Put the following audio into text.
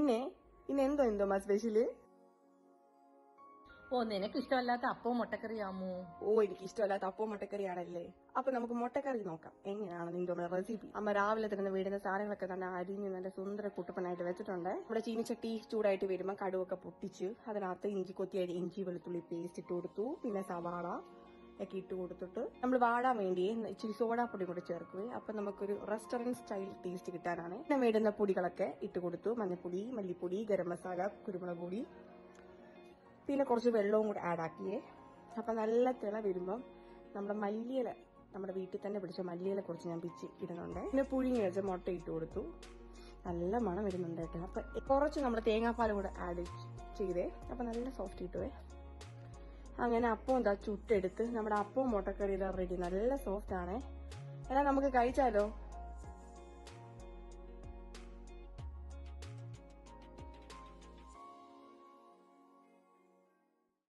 പിന്നെ ഇന്ന് എന്തോ എന്തോ മാ സ്പെഷ്യൽ ഓ നിനക്ക് ഇഷ്ടമല്ലാത്ത അപ്പവും മുട്ടക്കറിയാമോ ഓ എനിക്ക് ഇഷ്ടമല്ലാത്ത അപ്പവും മുട്ടക്കറിയാണല്ലേ. അപ്പൊ നമുക്ക് മുട്ടക്കറി നോക്കാം. എങ്ങനെയാണ് നിന്റെ റെസിപ്പി അമ്മ രാവിലെ തന്നെ വീടുന്ന സാധനങ്ങളൊക്കെ തന്നെ അരിഞ്ഞ് നല്ല സുന്ദര കുട്ടപ്പനായിട്ട് വെച്ചിട്ടുണ്ട്. നമ്മുടെ ചീനിച്ചട്ടി ചൂടായിട്ട് വരുമ്പോൾ കടുവൊക്കെ പൊട്ടിച്ച് അതിനകത്ത് ഇഞ്ചി കൊത്തിയായിട്ട് ഇഞ്ചി വെളുത്തുള്ളി പേസ്റ്റ് ഇട്ട് കൊടുത്തു. പിന്നെ സവാള ഒക്കെ ഇട്ട് കൊടുത്തിട്ട് നമ്മൾ വാടാൻ വേണ്ടി ഇച്ചിരി സോഡാപ്പൊടി കൂടെ ചേർക്കുക അപ്പൊ നമുക്കൊരു റെസ്റ്റോറന്റ് സ്റ്റൈൽ ടേസ്റ്റ് കിട്ടാനാണ്. പിന്നെ വേണ്ടുന്ന പൊടികളൊക്കെ ഇട്ട് കൊടുത്തു. മഞ്ഞപ്പൊടി മല്ലിപ്പൊടി ഗരം മസാല കുരുമുളക് പൊടി. പിന്നെ കുറച്ച് വെള്ളവും കൂടെ ആഡ് ആക്കിയേ. അപ്പം നല്ല തിള വരുമ്പം നമ്മുടെ മല്ലിയില നമ്മുടെ വീട്ടിൽ തന്നെ പിടിച്ച മല്ലിയില കുറച്ച് ഞാൻ പിച്ച് ഇടുന്നുണ്ട്. പിന്നെ പുഴുങ്ങി വെച്ച മുട്ട ഇട്ട് കൊടുത്തു. നല്ല മണം വരുന്നുണ്ട് കേട്ടോ. അപ്പം കുറച്ച് നമ്മുടെ തേങ്ങാപ്പാലും കൂടെ ആഡ് ചെയ്തേ. അപ്പം നല്ല സോഫ്റ്റ് കിട്ടുവേ അങ്ങനെ അപ്പം എന്താ ചുട്ടെടുത്ത് നമ്മുടെ അപ്പവും മുട്ടക്കറി ഇതാ റെഡി നല്ല സോഫ്റ്റ് ആണേ. എന്നാൽ നമുക്ക് കഴിച്ചാലോ?